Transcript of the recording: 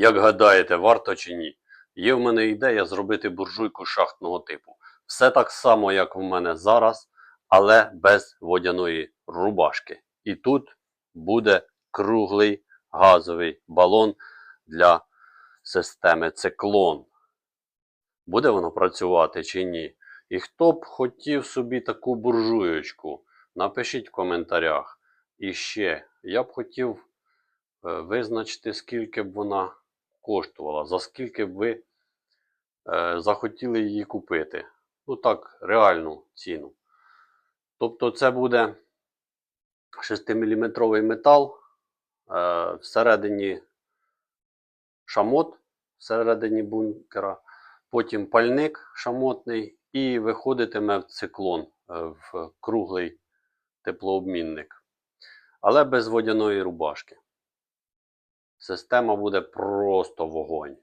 Як гадаєте, варто чи ні? Є в мене ідея зробити буржуйку шахтного типу. Все так само, як в мене зараз, але без водяної рубашки. І тут буде круглий газовий балон для системи циклон. Буде воно працювати чи ні? І хто б хотів собі таку буржуєчку, напишіть в коментарях. І ще, я б хотів е, визначити, скільки б вона коштувала, за скільки б ви е, захотіли її купити. Ну так, реальну ціну. Тобто це буде 6-мм метал, е, всередині шамот, всередині бункера, потім пальник шамотний і виходитиме в циклон, е, в круглий теплообмінник. Але без водяної рубашки. Система буде просто вогонь.